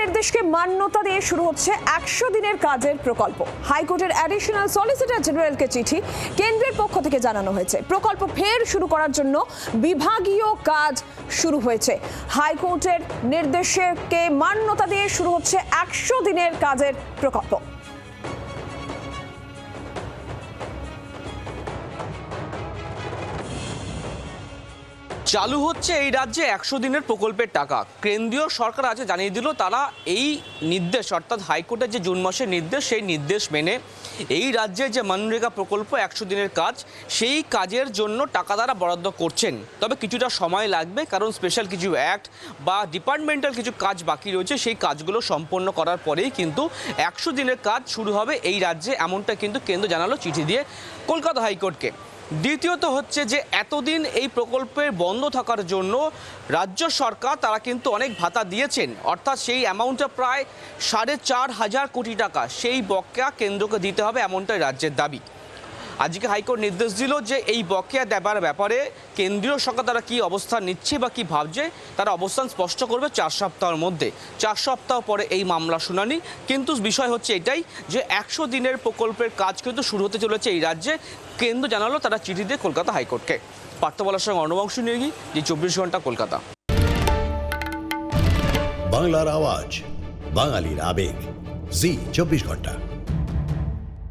নির্দেশকে মান্যতা দিয়ে শুরু হচ্ছে একশো দিনের কাজের প্রকল্প। হাইকোর্টের অ্যাডিশনাল সলিসিটর জেনারেলকে চিঠি কেন্দ্রের পক্ষ থেকে জানানো হয়েছে। প্রকল্প ফের শুরু করার জন্য বিভাগীয় কাজ শুরু হয়েছে। হাইকোর্টের নির্দেশকে মান্যতা দিয়ে শুরু হচ্ছে একশো দিনের কাজের প্রকল্প। চালু হচ্ছে এই রাজ্যে একশো দিনের প্রকল্পের টাকা। কেন্দ্রীয় সরকার আজ জানিয়ে দিল, তারা এই নির্দেশ, অর্থাৎ হাইকোর্টের যে জুন মাসের নির্দেশ, সেই নির্দেশ মেনে এই রাজ্যে যে মনরেগা প্রকল্প, একশো দিনের কাজ, সেই কাজের জন্য টাকা তারা বরাদ্দ করছেন। তবে কিছুটা সময় লাগবে, কারণ স্পেশাল কিছু অ্যাক্ট বা ডিপার্টমেন্টাল কিছু কাজ বাকি রয়েছে, সেই কাজগুলো সম্পন্ন করার পরেই কিন্তু একশো দিনের কাজ শুরু হবে এই রাজ্যে, এমনটা কিন্তু কেন্দ্র জানালো চিঠি দিয়ে কলকাতা হাইকোর্টকে। দ্বিতীয়ত হচ্ছে যে এতদিন এই প্রকল্পের বন্ধ থাকার জন্য রাজ্য সরকার, তারা কিন্তু অনেক ভাতা দিয়েছেন। অর্থাৎ সেই অ্যামাউন্টটা প্রায় সাড়ে চার হাজার কোটি টাকা, সেই বকেয়া কেন্দ্রকে দিতে হবে এমনটাই রাজ্যের দাবি। আজকে হাইকোর্ট নির্দেশ দিল যে এই বকেয়া দেবার ব্যাপারে কেন্দ্রীয় সরকার তারা কী অবস্থান নিচ্ছে বা কী ভাবছে, তারা অবস্থান স্পষ্ট করবে চার সপ্তাহের মধ্যে। চার সপ্তাহ পরে এই মামলা শুনানি। কিন্তু বিষয় হচ্ছে এটাই যে একশো দিনের প্রকল্পের কাজ কিন্তু শুরু হতে চলেছে এই রাজ্যে। কেন্দ্র জানালো তারা চিঠি দিয়ে কলকাতা হাইকোর্টকে। পার্থ বলার সঙ্গে অর্ণবংশ নিয়ে গিয়ে যে চব্বিশ ঘণ্টা, কলকাতা। বাংলার আওয়াজ, বাঙালির আবেগ। জি, চব্বিশ ঘণ্টা।